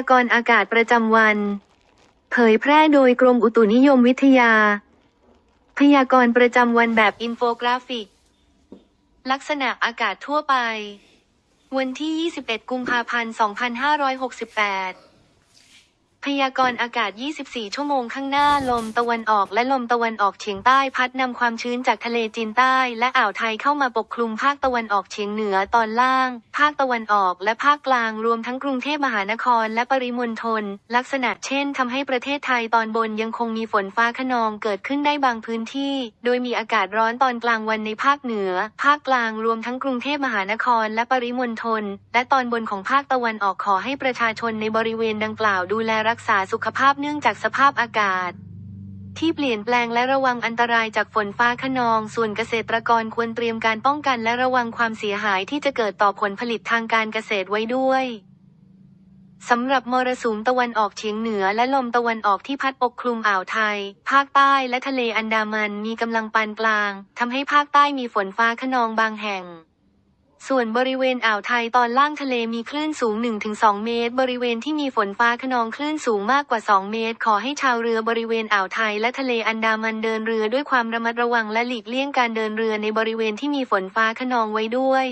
ากรณ์อากาศประจำวัน เผยแพร่โดยกรมอุตุนิยมวิทยา พยากรณ์ประจำวันแบบอินโฟกราฟิก ลักษณะอากาศทั่วไป วันที่ 21 กุมภาพันธ์ 2568 พยากรณ์อากาศ 24 ชั่วโมงข้างหน้า ลมตะวันออกและลมตะวันออกเฉียงใต้พัดนำความชื้นจากทะเลจีนใต้ และอ่าวไทยเข้ามาปกคลุมภาคตะวันออกเฉียงเหนือตอนล่าง ภาคตะวันออกและภาคกลางรวมทั้งกรุงเทพมหานครและปริมณฑลลักษณะเช่นทำให้ประเทศไทยตอนบนยังคงมีฝนฟ้าขนองเกิดขึ้นได้บางพื้นที่ โดยมีอากาศร้อนตอนกลางวันในภาคเหนือ ภาคกลางรวมทั้งกรุงเทพมหานครและปริมณฑลและตอนบนของภาคตะวันออกขอให้ประชาชนในบริเวณดังกล่าวดูแลรักษาสุขภาพเนื่องจากสภาพอากาศ ที่เปลี่ยนแปลงและระวังอันตรายจากฝนฟ้าขนอง ส่วนเกษตรกรควรเตรียมการป้องกันและระวังความเสียหายที่จะเกิดต่อผลผลิตทางการเกษตรไว้ด้วยสำหรับมรสุมตะวันออกเฉียงเหนือและลมตะวันออกที่พัดปกคลุมอ่าวไทย ภาคใต้และทะเลอันดามันมีกำลังปานกลางทำให้ภาคใต้มีฝนฟ้าขนองบางแห่ง ส่วนบริเวณอ่าวไทยตอนล่างทะเลมีคลื่นสูง 1-2 เมตร บริเวณที่มีฝนฟ้าขนองคลื่นสูงมากกว่า 2 เมตร ขอให้ชาวเรือบริเวณอ่าวไทยและทะเลอันดามันเดินเรือด้วยความระมัดระวังและหลีกเลี่ยงการเดินเรือในบริเวณที่มีฝนฟ้าขนองไว้ด้วย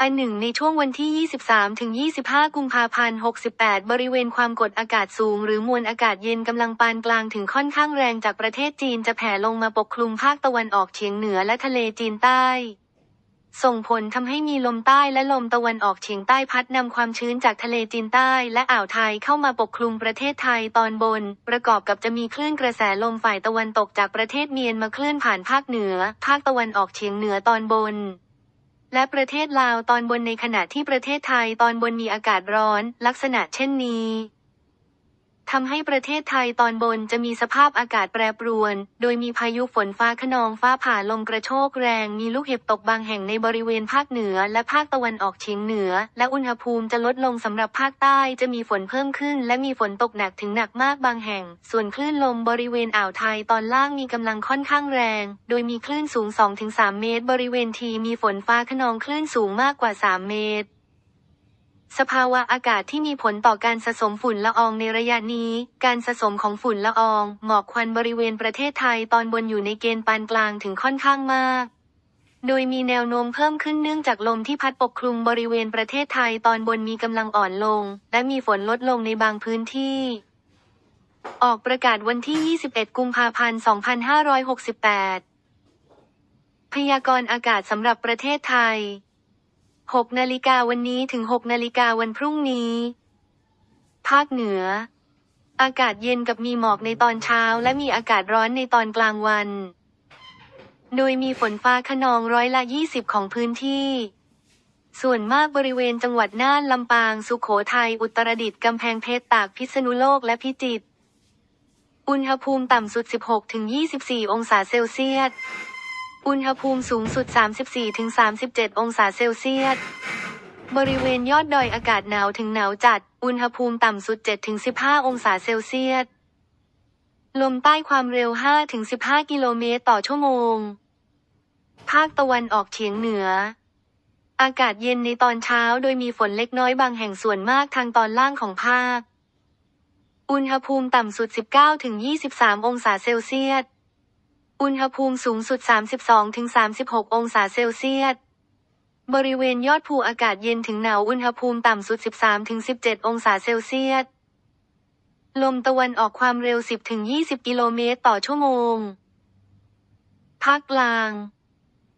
อันหนึ่งในช่วงวันที่ 23 ถึง 25 กุมภาพันธ์ 68 บริเวณความกดอากาศสูง หรือมวลอากาศเย็นกำลังปานกลางถึงค่อนข้างแรงจากประเทศจีนจะแผ่ลงมาปกคลุมภาคตะวันออกเฉียงเหนือและทะเลจีนใต้ ส่งผลทำให้มีลมใต้และลมตะวันออกเฉียงใต้พัดนำความชื้นจากทะเลจีนใต้และอ่าวไทยเข้ามาปกคลุมประเทศไทยตอนบน ประกอบกับจะมีคลื่นกระแสลมฝ่ายตะวันตกจากประเทศเมียนมาเคลื่อนผ่านภาคเหนือ ภาคตะวันออกเฉียงเหนือตอนบน และประเทศลาวตอนบนในขณะที่ประเทศไทยตอนบนมีอากาศร้อน ลักษณะเช่นนี้ ทำให้ประเทศไทยตอนบนจะมีสภาพอากาศแปรปรวน โดยมีพายุฝนฟ้าขนองฟ้าผ่าลมกระโชกแรง มีลูกเห็บตกบางแห่งในบริเวณภาคเหนือ และภาคตะวันออกเฉียงเหนือ และอุณหภูมิจะลดลงสำหรับภาคใต้จะมีฝนเพิ่มขึ้น และมีฝนตกหนักถึงหนักมากบางแห่ง ส่วนคลื่นลมบริเวณอ่าวไทยตอนล่างมีกำลังค่อนข้างแรง โดยมีคลื่นสูง 2-3 เมตร บริเวณทีมีฝนฟ้าขนองคลื่นสูงมากกว่า 3 เมตร สภาวะอากาศที่มีผลต่อการสะสมฝุ่นละอองในระยะนี้ การสะสมของฝุ่นละออง หมอกควันบริเวณประเทศไทยตอนบนอยู่ในเกณฑ์ปานกลางถึงค่อนข้างมาก โดยมีแนวโน้มเพิ่มขึ้นเนื่องจากลมที่พัดปกคลุมบริเวณประเทศไทยตอนบนมีกำลังอ่อนลง และมีฝนลดลงในบางพื้นที่ ออกประกาศวันที่ 21 กุมภาพันธ์ 2568 พยากรณ์อากาศสำหรับประเทศไทย 6 นาฬิกาวันนี้ถึง 6 นาฬิกาวันพรุ่งนี้ ภาคเหนือ อากาศเย็นกับมีหมอกในตอนเช้า และมีอากาศร้อนในตอนกลางวัน โดยมีฝนฟ้าขนองร้อยละ 20 ของพื้นที่ ส่วนมากบริเวณจังหวัดน่านลำปาง สุขโขทัย อุตรดิตถ์กำแพงเพชรตากพิษณุโลกและพิจิตร อุณหภูมิต่ำสุด 16-24 องศาเซลเซียส อุณหภูมิสูงสุด 34-37 องศาเซลเซียส บริเวณยอดดอยอากาศหนาวถึงหนาวจัด อุณหภูมิต่ำสุด 7-15 องศาเซลเซียส ลมใต้ความเร็ว 5-15 กิโลเมตรต่อชั่วโมง ภาคตะวันออกเฉียงเหนือ อากาศเย็นในตอนเช้าโดยมีฝนเล็กน้อยบางแห่งส่วนมากทางตอนล่างของภาค อุณหภูมิต่ำสุด 19-23 องศาเซลเซียส อุณหภูมิสูงสุด 32-36 องศาเซลเซียส บริเวณยอดภูอากาศเย็นถึงหนาวอุณหภูมิต่ำสุด 13-17 องศาเซลเซียส ลมตะวันออกความเร็ว 10-20 กิโลเมตรต่อชั่วโมง ภาคกลาง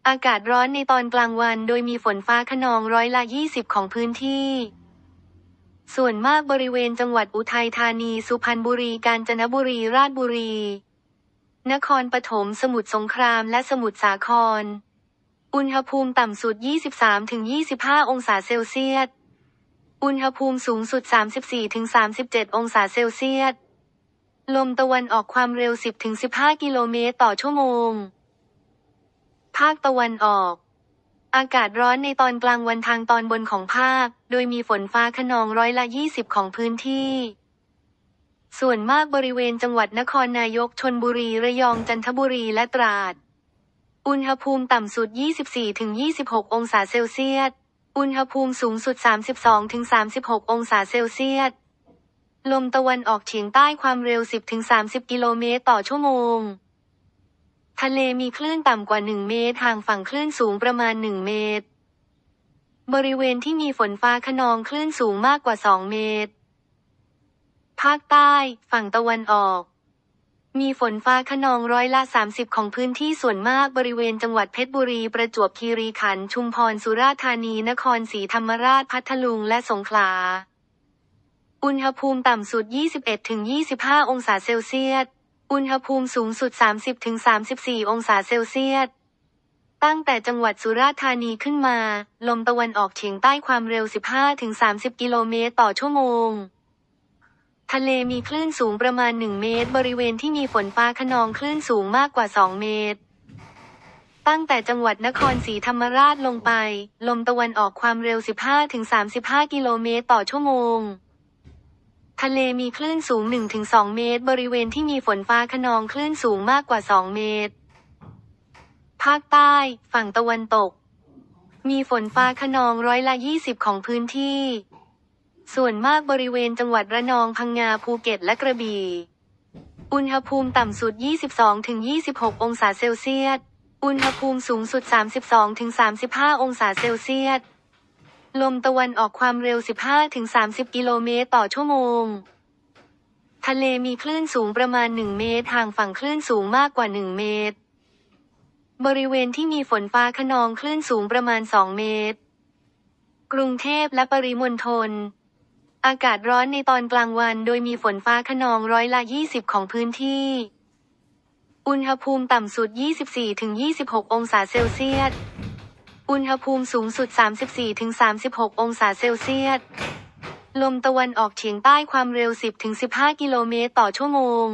อากาศร้อนในตอนกลางวันโดยมีฝนฟ้าขนองร้อยละ 20 ของพื้นที่ ส่วนมากบริเวณจังหวัดอุทัยธานี สุพรรณบุรี กาญจนบุรี ราชบุรี นครปฐมสมุทรสงครามและสมุทรสาคร อุณหภูมิต่ำสุด 23-25 องศาเซลเซียส อุณหภูมิสูงสุด 34-37 องศาเซลเซียส ลมตะวันออกความเร็ว 10-15 กิโลเมตรต่อชั่วโมง ภาคตะวันออก อากาศร้อนในตอนกลางวันทางตอนบนของภาค โดยมีฝนฟ้าขนองร้อยละ 20 ของพื้นที่ ส่วนมากบริเวณจังหวัดนครนายกชนบุรีระยองจันทบุรีและตราด อุณหภูมิต่ำสุด 24-26 องศาเซลเซียส อุณหภูมิสูงสุด 32-36 องศาเซลเซียส ลมตะวันออกเฉียงใต้ความเร็ว 10-30 กิโลเมตรต่อชั่วโมง ทะเลมีคลื่นต่ำกว่า 1 เมตรห่างฝั่งคลื่นสูงประมาณ 1 เมตร บริเวณที่มีฝนฟ้าขนองคลื่นสูงมากกว่า 2 เมตร ภาคใต้ ฝั่งตะวันออก มีฝนฟ้าขนองร้อยละ 30 ของพื้นที่ส่วนมากบริเวณจังหวัดเพชรบุรี ประจวบคีรีขันธ์ชุมพรสุราษฎร์ธานี นครศรีธรรมราชพัทลุงและสงขลา อุณหภูมิต่ำสุด 21-25 องศาเซลเซียส อุณหภูมิสูงสุด 30-34 องศาเซลเซียสตั้งแต่จังหวัดสุราษฎร์ธานีขึ้นมา ลมตะวันออกเฉียงใต้ความเร็ว 15-30 กิโลเมตรต่อชั่วโมง ทะเลมีคลื่นสูงประมาณ 1 เมตร บริเวณที่มีฝนฟ้าขนองคลื่นสูงมากกว่า 2 เมตร ตั้งแต่จังหวัดนครศรีธรรมราชลงไป ลมตะวันออกความเร็ว 15-35 กิโลเมตรต่อชั่วโมง ทะเลมีคลื่นสูง 1-2 เมตร บริเวณที่มีฝนฟ้าขนองคลื่นสูงมากกว่า 2 เมตร ภาคใต้ ฝั่งตะวันตก มีฝนฟ้าขนองร้อยละ 20 ของพื้นที่ ส่วนมากบริเวณจังหวัดระนองพังงาภูเก็ตและกระบี่ อุณหภูมิต่ำสุด 22-26 องศาเซลเซียส อุณหภูมิสูงสุด 32-35 องศาเซลเซียส ลมตะวันออกความเร็ว 15-30 กิโลเมตรต่อชั่วโมง ทะเลมีคลื่นสูงประมาณ 1 เมตรห่างฝั่งคลื่นสูงมากกว่า 1 เมตร บริเวณที่มีฝนฟ้าขนองคลื่นสูงประมาณ 2 เมตร กรุงเทพและปริมณฑล อากาศร้อนในตอนกลางวันโดยมีฝนฟ้าขนองร้อยละ 20 ของพื้นที่ อุณหภูมิต่ำสุด 24-26 องศาเซลเซียส อุณหภูมิสูงสุด 34-36 องศาเซลเซียส ลมตะวันออกเฉียงใต้ความเร็ว 10-15 กิโลเมตรต่อชั่วโมง